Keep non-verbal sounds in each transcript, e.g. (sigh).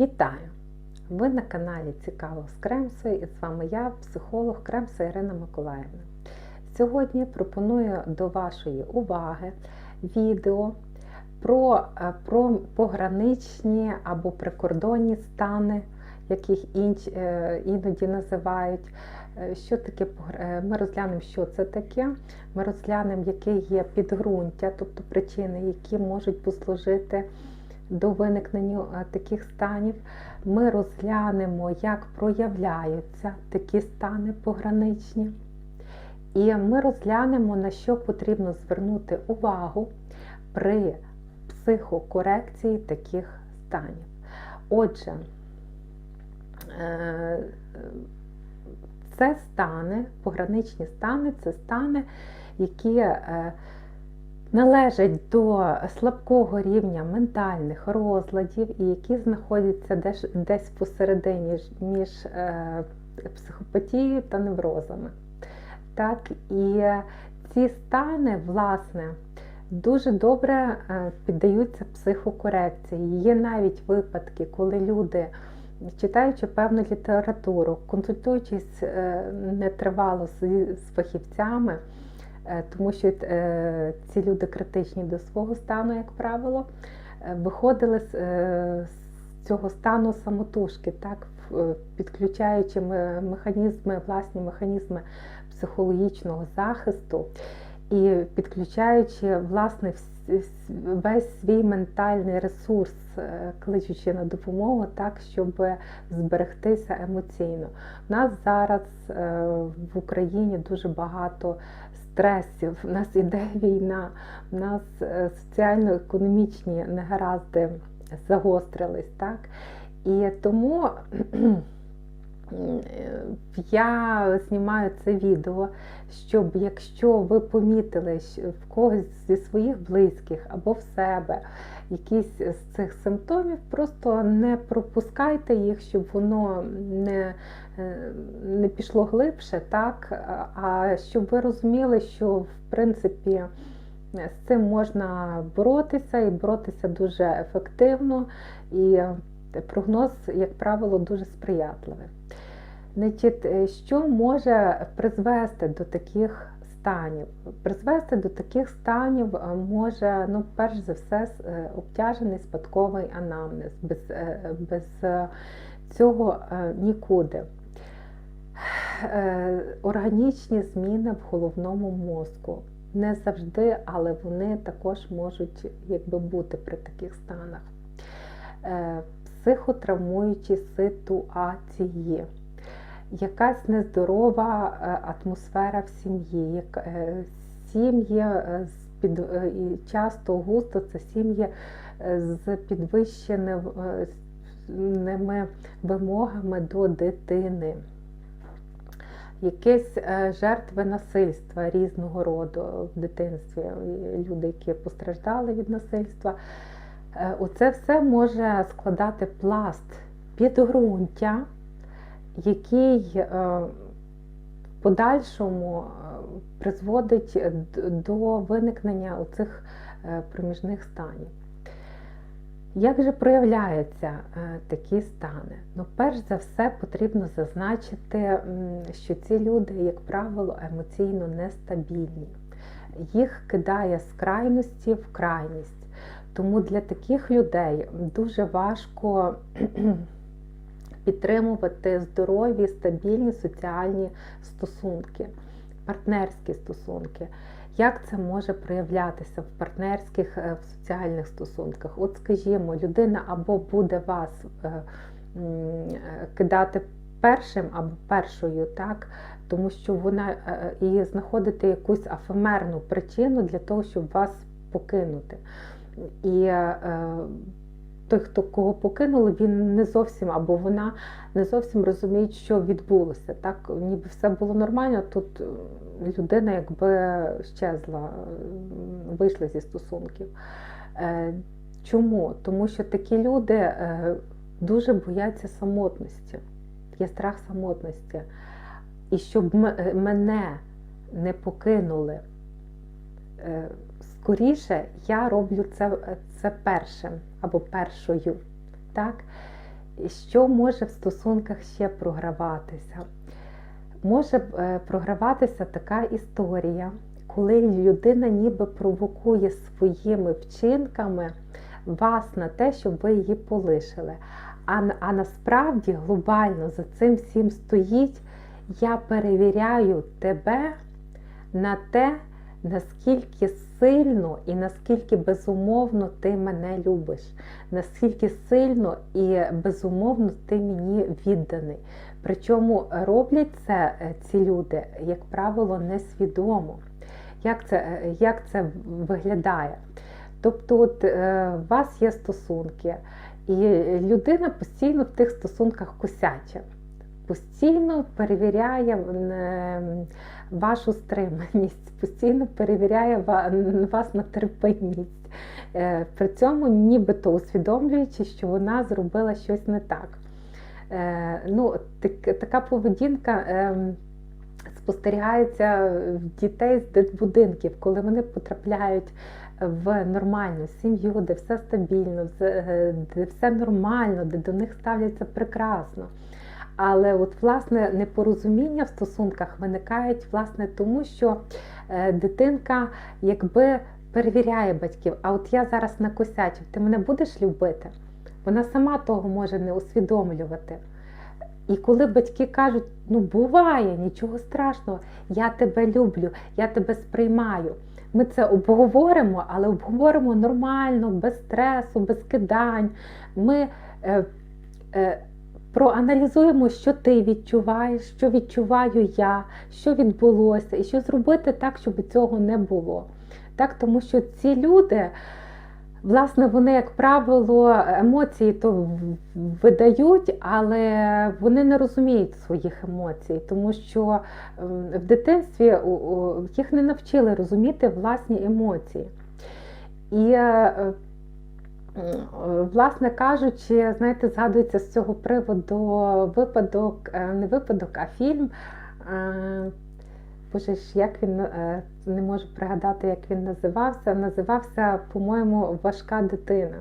Вітаю! Ви на каналі Цікаво з Кремсою і з вами я, психолог Кремса Ірина Миколаївна. Сьогодні пропоную до вашої уваги відео про, е, про пограничні або прикордонні стани, яких інч, е, іноді називають. Е, Що таке Ми розглянемо, що це таке. Ми розглянемо, яке є підґрунтя, тобто причини, які можуть послужити до виникнення е, таких станів. Ми розглянемо, як проявляються такі стани пограничні. І ми розглянемо, на що потрібно звернути увагу при психокорекції таких станів. Отже, е, це стани, пограничні стани, це стани, які е, належать до слабкого рівня ментальних розладів і які знаходяться десь, посередині між е, психопатією та неврозами. Так, і ці стани, власне, дуже добре е, піддаються психокорекції. Є навіть випадки, коли люди, читаючи певну літературу, консультуючись е, нетривало з, фахівцями, тому що е, ці люди критичні до свого стану, як правило, е, виходили з, е, цього стану самотужки, так, підключаючи механізми, власні механізми психологічного захисту і підключаючи власне весь свій ментальний ресурс, е, кличучи на допомогу, так, щоб зберегтися емоційно. У нас зараз е, в Україні дуже багато стресів, в нас іде війна, в нас е, соціально-економічні негаразди загострились. Так? І тому я знімаю це відео, щоб якщо ви помітили в когось зі своїх близьких або в себе якісь з цих симптомів, просто не пропускайте їх, щоб воно не, е, не пішло глибше, так? а щоб ви розуміли, що в принципі з цим можна боротися і боротися дуже ефективно, і прогноз, як правило, дуже сприятливий. Значить, е, що може призвести до таких станів? Призвести до таких станів е, може, ну, перш за все, е, обтяжений спадковий анамнез. Без, без цього нікуди. Органічні зміни в головному мозку. Не завжди, але вони також можуть якби, бути при таких станах. Психотравмуючі ситуації якась нездорова е, атмосфера в сім'ї. е, Сім'ї е, під часто густо це сім'ї з підвищеними вимогами до дитини. Якісь жертви насильства різного роду в дитинстві, люди, які постраждали від насильства. Е, Оце все може складати пласт підґрунтя, який е, в подальшому е, призводить до виникнення оцих проміжних станів. Як же проявляються такі стани? Ну, перш за все, потрібно зазначити, що ці люди, як правило, емоційно нестабільні. Їх кидає з крайності в крайність. Тому для таких людей дуже важко (clears throat) підтримувати здорові, стабільні соціальні стосунки, партнерські стосунки. Як це може проявлятися в партнерських е, в соціальних стосунках? От, скажімо, людина або буде вас е, е, кидати першим або першою, так? тому що вона і знаходити якусь афемерну причину для того, щоб вас покинути. І е, той, хто кого покинули, він не зовсім або вона не зовсім розуміє, що відбулося. Так, ніби все було нормально. Тут е, людина якби щезла, е, вийшла зі стосунків. Е, Чому? Тому що такі люди е, дуже бояться самотності, є страх самотності. І щоб е, мене не покинули скоріше, я роблю це, це першим або першою. Так? що може в стосунках ще програватися? Може е, програватися така історія, коли людина ніби провокує своїми вчинками вас на те, щоб ви її полишили. А, а насправді глобально за цим всім стоїть, я перевіряю тебе на те, наскільки сильно і наскільки безумовно ти мене любиш, наскільки сильно і безумовно ти мені відданий. Причому роблять це ці люди, як правило, несвідомо. Як це, як це виглядає? Тобто, от е, у вас є стосунки, і людина постійно в тих стосунках косяче, постійно перевіряє е, вашу стриманість, постійно перевіряє вас на терпимість, е, при цьому нібито усвідомлюючи, що вона зробила щось не так. Ну, так, Така поведінка. Ем, спостерігається в дітей з дитбудинків, коли вони потрапляють в нормальну сім'ю, де все стабільно, е, де все нормально, де до них ставляться прекрасно. Але от власне непорозуміння в стосунках виникають власне тому, що е, дитинка якби перевіряє батьків, а от я зараз накосячив, ти мене будеш любити? Вона сама того може не усвідомлювати. І коли батьки кажуть, ну буває, нічого страшного, я тебе люблю, я тебе сприймаю. Ми це обговоримо, але обговоримо нормально, без стресу, без кидань. Ми е, е, проаналізуємо, що ти відчуваєш, що відчуваю я, що відбулося, і що зробити так, щоб цього не було. Так, Тому що ці люди. Власне, вони, як правило, емоції то видають, але вони не розуміють своїх емоцій, тому що в дитинстві їх не навчили розуміти власні емоції. І, е, власне кажучи, знаєте, згадується з цього приводу випадок, е, не випадок, а фільм. Е, Боже ж, як він е, не можу пригадати, як він називався. Називався, по-моєму, Важка дитина.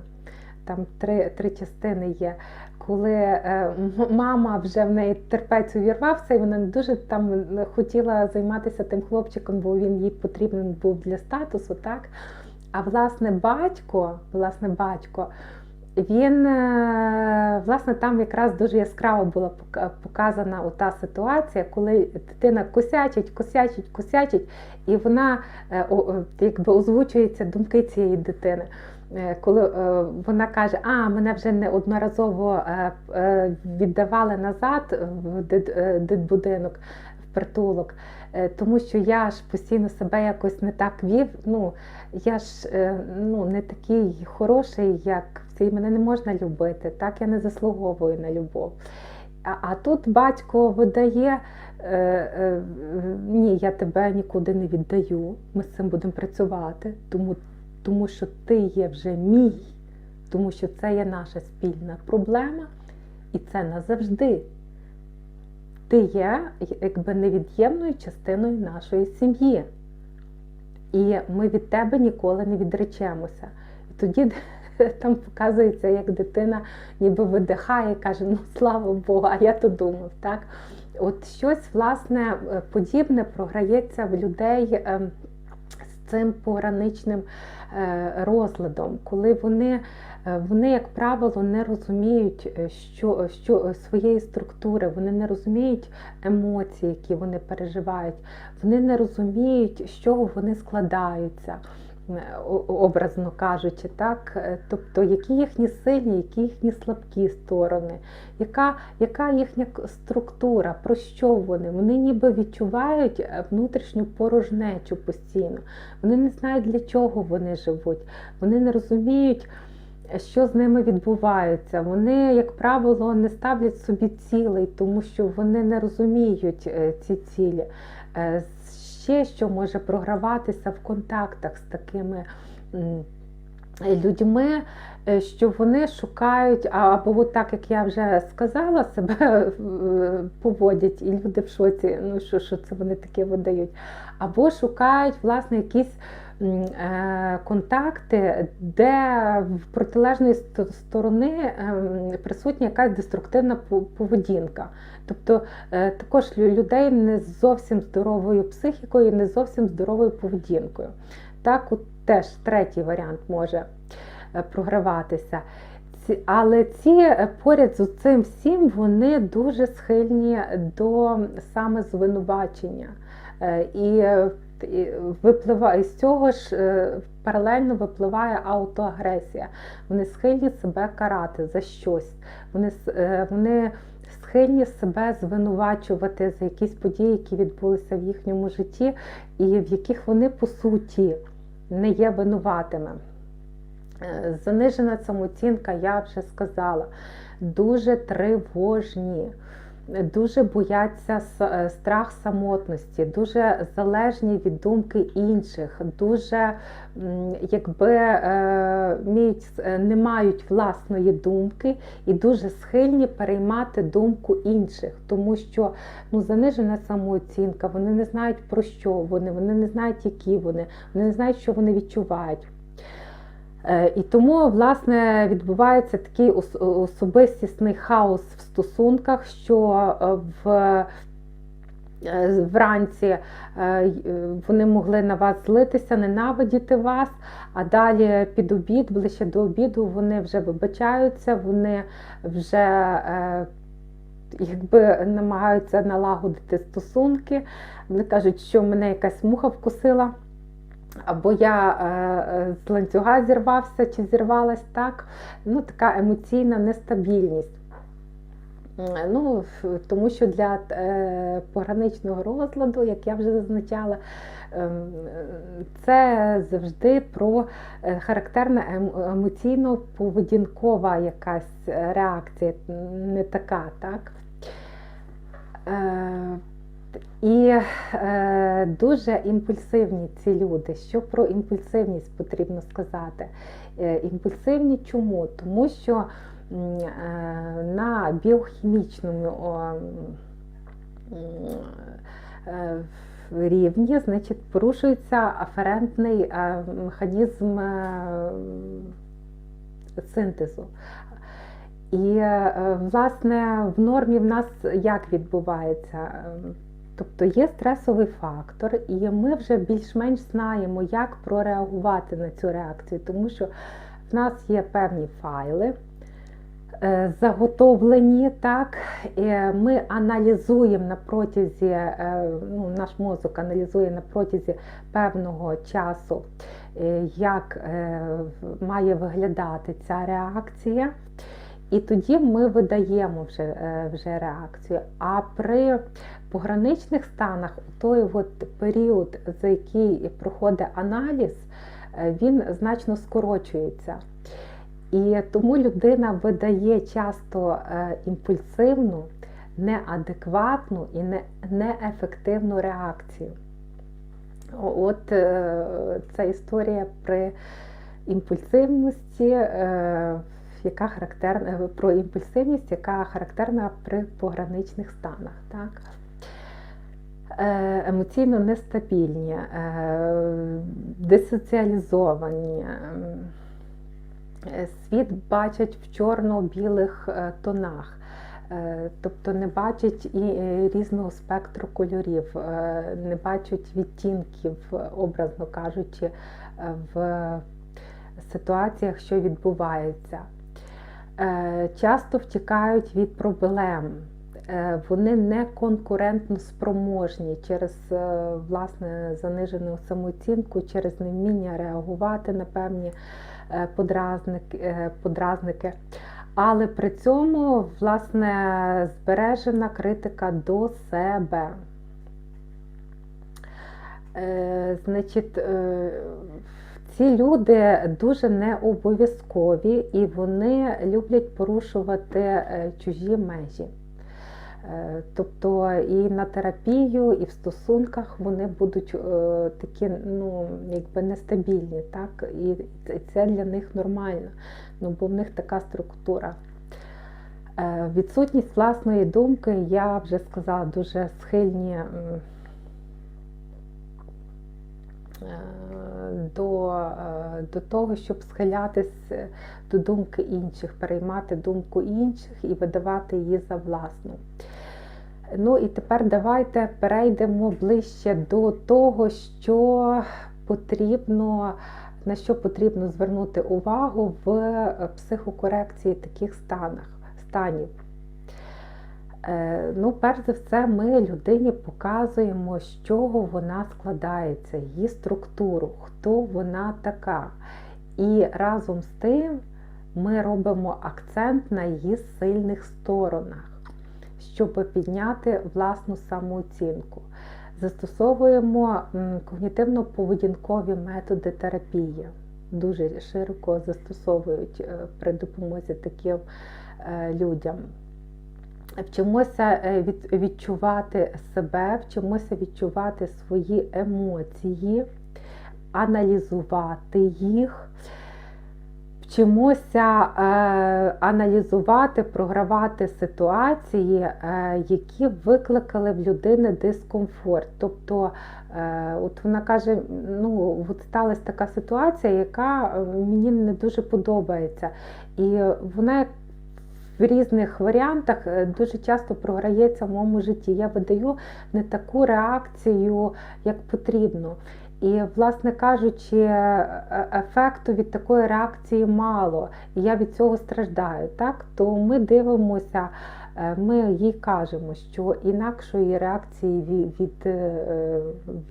Там три три частини є. Коли е, мама вже в неї терпець увірвався, і вона не дуже там хотіла займатися тим хлопчиком, бо він їй потрібен був для статусу. так? А власне батько, власне батько, він, е, власне, там якраз дуже яскраво була показана та ситуація, коли дитина косячить, косячить, косячить, і вона е, якби озвучується думки цієї дитини. Е, коли вона каже, а мене вже неодноразово віддавали назад в дитбудинок, притулок, тому що я ж постійно себе якось не так вів. Ну, я ж ну, не такий хороший, як і мене не можна любити, так я не заслуговую на любов. А, а тут батько видає, е, е, ні, я тебе нікуди не віддаю, ми з цим будемо працювати, тому, тому що ти є вже мій, тому що це є наша спільна проблема, і це назавжди. Ти є якби невід'ємною частиною нашої сім'ї. І ми від тебе ніколи не відречемося. І тоді (laughs) там показується, як дитина ніби видихає, каже, ну слава Богу, а я то думав. так? От щось власне подібне програється в людей ем, з цим пограничним е, розладом, коли вони, вони, як правило, не розуміють що, що своєї структури, вони не розуміють емоції, які вони переживають, вони не розуміють, з чого вони складаються образно кажучи, так? Е, тобто, які їхні сильні, які їхні слабкі сторони, яка яка їхня структура, про що вони? Вони ніби відчувають е, внутрішню порожнечу постійно. Вони не знають, для чого вони живуть, вони не розуміють. Що з ними відбувається? Вони, як правило, не ставлять собі цілей, тому що вони не розуміють е, ці цілі ще що може програватися в контактах з такими людьми, е, що вони шукають, або так, як я вже сказала, себе е, поводять, і люди в шоці, ну що що це вони таке видають, або шукають власне якісь е, контакти, де в протилежної сторони ем, присутня якась деструктивна поведінка. Тобто е, також людей не зовсім здоровою психікою, не зовсім здоровою поведінкою. Так, от теж третій варіант може е, програватися. Але ці е, поряд з цим всім вони дуже схильні до самозвинувачення. Е, І е, і випливає з цього ж е, паралельно випливає аутоагресія. Вони схильні себе карати за щось. Вони, е, вони схильні себе звинувачувати за якісь події, які відбулися в їхньому житті, і в яких вони по суті не є винуватими. Е, Занижена самооцінка, я вже сказала, дуже тривожні, дуже бояться е, страх самотності, дуже залежні від думки інших, дуже якби е, е, не мають власної думки і дуже схильні переймати думку інших, тому що ну, занижена самооцінка, вони не знають про що вони, вони не знають, які вони, вони не знають, що вони відчувають. Е, І тому, власне, відбувається такий особистісний хаос в стосунках, що е, в е, вранці вони могли на вас злитися, ненавидіти вас, а далі під обід, ближче до обіду, вони вже вибачаються, вони вже якби намагаються налагодити стосунки. Вони кажуть, що мене якась муха вкусила. Або я е, е, з ланцюга зірвався чи зірвалась так. Ну, така емоційна нестабільність. Ну, тому що для е, пограничного розладу, як я вже зазначала, е, це завжди про е, характерна ем- емоційно-поведінкова якась реакція, не така, так? Е, і е, дуже імпульсивні ці люди. Що про імпульсивність потрібно сказати? Е, імпульсивні чому? Тому що е, на біохімічному о, е, рівні значить, порушується аферентний е, механізм е, синтезу. І, е, власне, в нормі в нас як відбувається? Тобто є стресовий фактор, і ми вже більш-менш знаємо, як прореагувати на цю реакцію, тому що в нас є певні файли е, заготовлені, так, і ми аналізуємо на протязі, е, ну, наш мозок аналізує на протязі певного часу, е, як е, має виглядати ця реакція. І тоді ми видаємо вже, е, вже реакцію. А при пограничних станах той от період, за який проходить аналіз, е, він значно скорочується. І тому людина видає часто е, імпульсивну, неадекватну і неефективну реакцію. От е, ця історія при імпульсивності, яка характерна про імпульсивність, яка характерна при пограничних станах. Так? Е, Емоційно нестабільні, е, десоціалізовані, ем, е, світ бачать в чорно-білих тонах. Тобто не бачать і різного спектру кольорів, не бачать відтінків, образно кажучи, в ситуаціях, що відбувається. Часто втікають від проблем. Е, Вони не конкурентно спроможні через е, власне занижену самооцінку, через невміння реагувати на певні е, подразники. Але при цьому власне збережена критика до себе. Значить, ці люди дуже необов'язкові і вони люблять порушувати чужі межі. Е, Тобто і на терапію, і в стосунках вони будуть е, такі ну, якби нестабільні, так? І це для них нормально, ну, бо в них така структура. Е, Відсутність власної думки, я вже сказала, дуже схильні до, е, до того, щоб схилятись до думки інших, переймати думку інших і видавати її за власну. Ну і тепер давайте перейдемо ближче до того, що потрібно, на що потрібно звернути увагу в психокорекції таких станах, станів. Е, ну, перш за все, ми людині показуємо, з чого вона складається, її структуру, хто вона така. І разом з тим ми робимо акцент на її сильних сторонах, щоб підняти власну самооцінку. Застосовуємо когнітивно-поведінкові методи терапії. Дуже широко застосовують е, при допомозі таким е, людям. Вчимося е, відчувати себе, вчимося відчувати свої емоції, аналізувати їх, вчимося е, аналізувати, програвати ситуації, е, які викликали в людини дискомфорт. Тобто, от вона каже: ну, от сталася така ситуація, яка мені не дуже подобається. І вона в різних варіантах е, дуже часто програється в моєму житті. Я видаю не таку реакцію, як потрібно. І, власне кажучи, е, ефекту від такої реакції мало, і я від цього страждаю. Так? То ми дивимося, е, ми їй кажемо, що інакшої реакції від, від,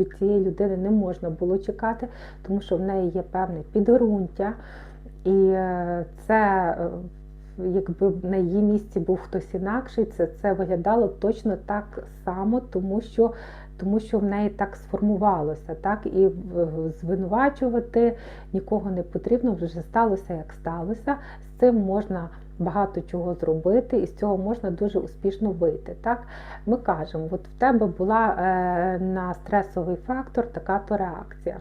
від цієї людини не можна було чекати, тому що в неї є певне підґрунтя. І це якби на її місці був хтось інакший, це це виглядало точно так само, тому що тому що в неї так сформувалося. так, І звинувачувати нікого не потрібно, вже сталося, як сталося. З цим можна багато чого зробити, і з цього можна дуже успішно вийти. Так? Ми кажемо, от в тебе була е, на стресовий фактор така-то реакція.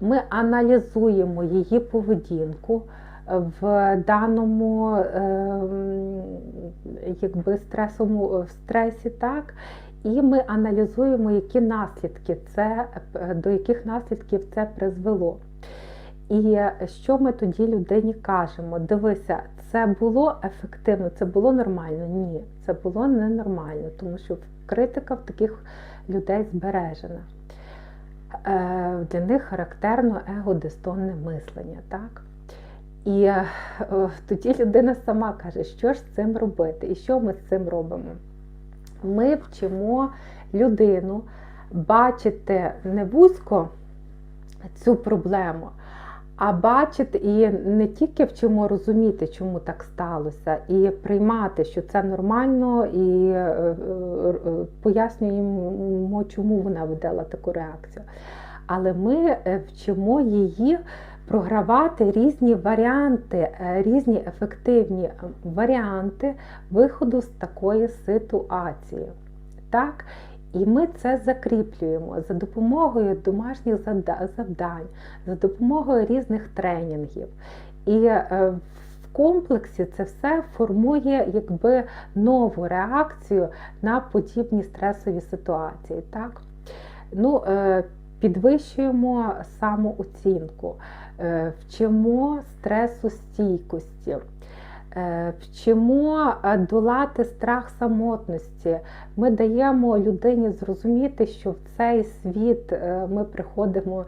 Ми аналізуємо її поведінку в даному ем, якби, стресовому стресі, так? І ми аналізуємо, які наслідки це, до яких наслідків це призвело. І що ми тоді людині кажемо? Дивися, це було ефективно, це було нормально? Ні, це було ненормально, тому що критика в таких людей збережена. Е, для них характерно егодистонне мислення. так? І е, тоді людина сама каже, що ж з цим робити, і що ми з цим робимо. Ми вчимо людину бачити не вузько цю проблему, а бачити і не тільки вчимо розуміти, чому так сталося, і приймати, що це нормально, і е, е, пояснюємо, чому вона видала таку реакцію. Але ми вчимо її програвати різні варіанти, е, різні ефективні варіанти виходу з такої ситуації. Так? І ми це закріплюємо за допомогою домашніх завдань, за допомогою різних тренінгів. І е, в комплексі це все формує якби нову реакцію на подібні стресові ситуації. Так? Ну, е, Підвищуємо самооцінку. Е, вчимо стресостійкості, е, вчимо е, долати страх самотності. Ми даємо людині зрозуміти, що в цей світ ми приходимо.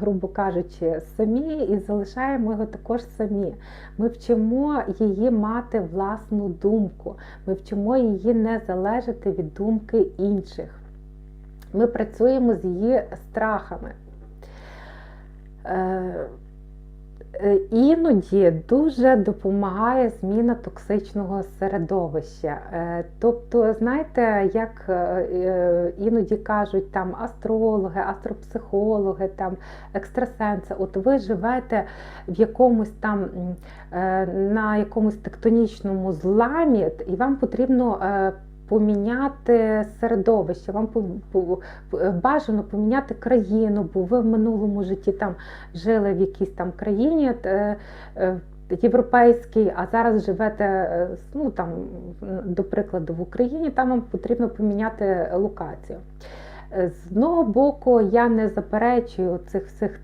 Грубо кажучи, самі і залишаємо його також самі. Ми вчимо її мати власну думку, ми вчимо її не залежати від думки інших. Ми працюємо з її страхами. Е, е, іноді дуже допомагає зміна токсичного середовища. Е, тобто, знаєте, як іноді кажуть там астрологи, астропсихологи, там екстрасенси, от ви живете в якомусь там на якомусь тектонічному зламі, і вам потрібно поміняти середовище, вам бажано поміняти країну, бо ви в минулому житті там жили в якійсь там країні е, е, європейській, а зараз живете, е, ну там, до прикладу, в Україні, там вам потрібно поміняти локацію. Е, З одного боку, я не заперечую цих всіх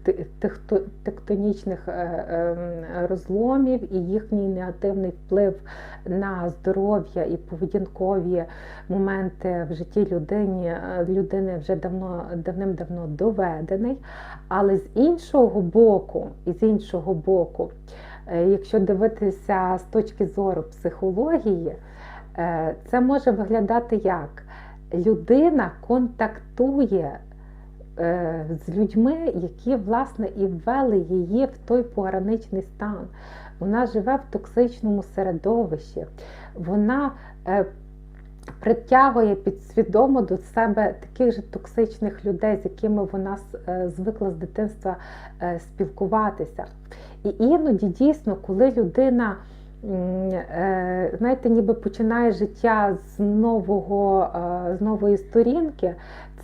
тектонічних е, е, розломів і їхній негативний вплив на здоров'я і поведінкові моменти в житті людини, е, людини вже давно давним-давно доведений. Але з іншого боку, і з іншого боку, якщо дивитися з точки зору психології, це може виглядати як людина контактує е, з людьми, які власне і ввели її в той пограничний стан. Вона живе в токсичному середовищі, вона е, притягує підсвідомо до себе таких же токсичних людей, з якими вона е, звикла з дитинства е, спілкуватися. І іноді дійсно, коли людина знаєте, ніби починає життя з нового, е, з нової сторінки,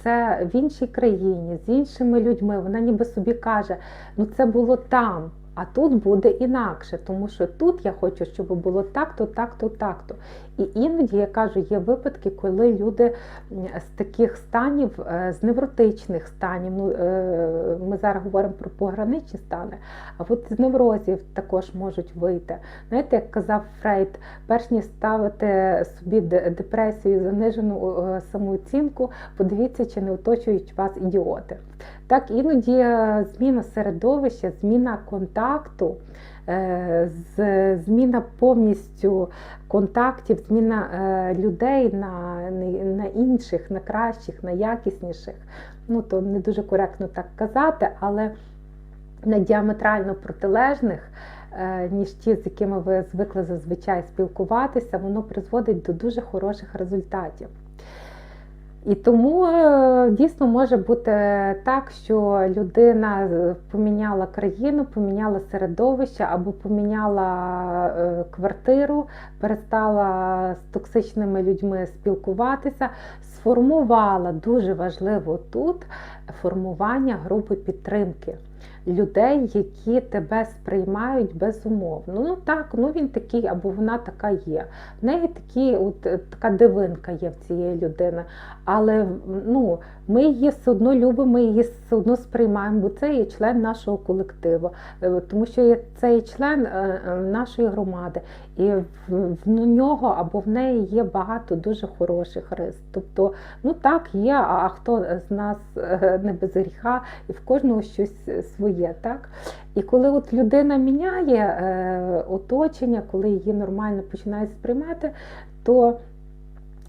це в іншій країні, з іншими людьми. Вона ніби собі каже, ну це було там. А тут буде інакше, тому що тут я хочу, щоб було так-то, так-то, так-то. І іноді я кажу, є випадки, коли люди з таких станів, е, з невротичних станів, ну е, ми зараз говоримо про пограничні стани, а от з неврозів також можуть вийти. Знаєте, як казав Фрейд, перш ніж ставити собі депресію, занижену самооцінку, подивіться, чи не оточують вас ідіоти. Так, іноді е, зміна середовища, зміна контакту, е, з- зміна повністю контактів, зміна е, людей на, на інших, на кращих, на якісніших. Ну, то не дуже коректно так казати, але на діаметрально протилежних, е, ніж ті, з якими ви звикли зазвичай спілкуватися, воно призводить до дуже хороших результатів. І тому е, дійсно може бути так, що людина поміняла країну, поміняла середовище або поміняла е, квартиру, перестала з токсичними людьми спілкуватися, сформувала дуже важливо тут формування групи підтримки. Людей, які тебе сприймають безумовно. Ну так, ну він такий, або вона така є. В неї такі, от, е, така дивинка є в цієї людини. Але ну, ми її все одно любимо, ми її все одно сприймаємо, бо це є член нашого колективу, Е, тому що це є член е, нашої громади, і в, в нього або в неї є багато дуже хороших рис. Тобто, ну так, є, а, хто з нас е, не без гріха, і в кожного щось своє. так? І коли от людина міняє е, оточення, коли її нормально починають сприймати, то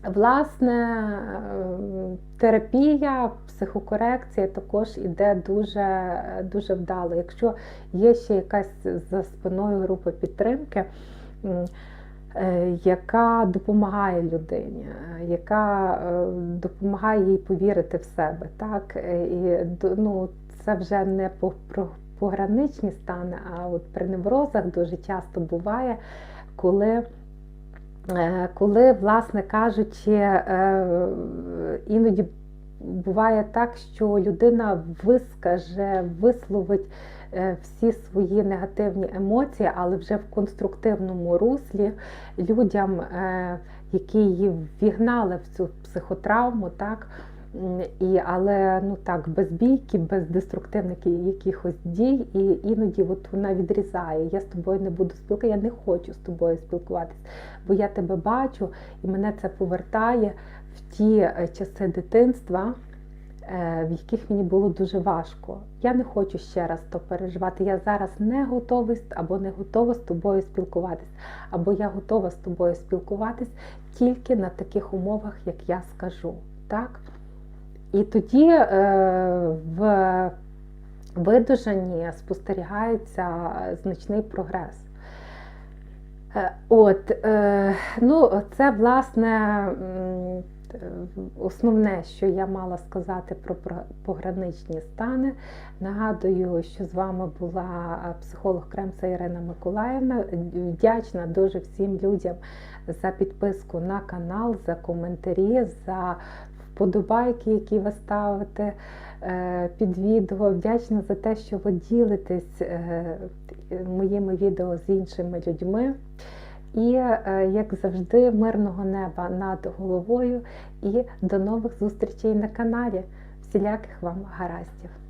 Власне, е, терапія, психокорекція також іде дуже, дуже вдало. Якщо є ще якась за спиною група підтримки, яка допомагає людині, е, яка е, допомагає їй повірити в себе. Так? Е, І ну, це вже не про пограничні стани, а от при неврозах дуже часто буває, коли. Е, коли, власне кажучи, е, іноді буває так, що людина вискаже, висловить е, всі свої негативні емоції, але вже в конструктивному руслі людям, е, які її ввігнали в цю психотравму, так. І, але ну так, без бійки, без деструктивних якихось дій, і іноді от вона відрізає. Я з тобою не буду спілкуватися, я не хочу з тобою спілкуватися, бо я тебе бачу, і мене це повертає в ті е, часи дитинства, е, в яких мені було дуже важко. Я не хочу ще раз то переживати. Я зараз не готовий або не готова з тобою спілкуватись, або я готова з тобою спілкуватись тільки на таких умовах, як я скажу. Так? І тоді е, в видужанні спостерігається значний прогрес. От, ну, це власне основне, що я мала сказати про пограничні стани. Нагадую, що з вами була психолог Кремса Ірина Миколаївна. Вдячна дуже всім людям за підписку на канал, за коментарі, за вподобайки, які ви ставите е, під відео. Вдячна за те, що ви ділитесь е, моїми відео з іншими людьми. І, е, як завжди, мирного неба над головою і до нових зустрічей на каналі. всіляких вам гараздів.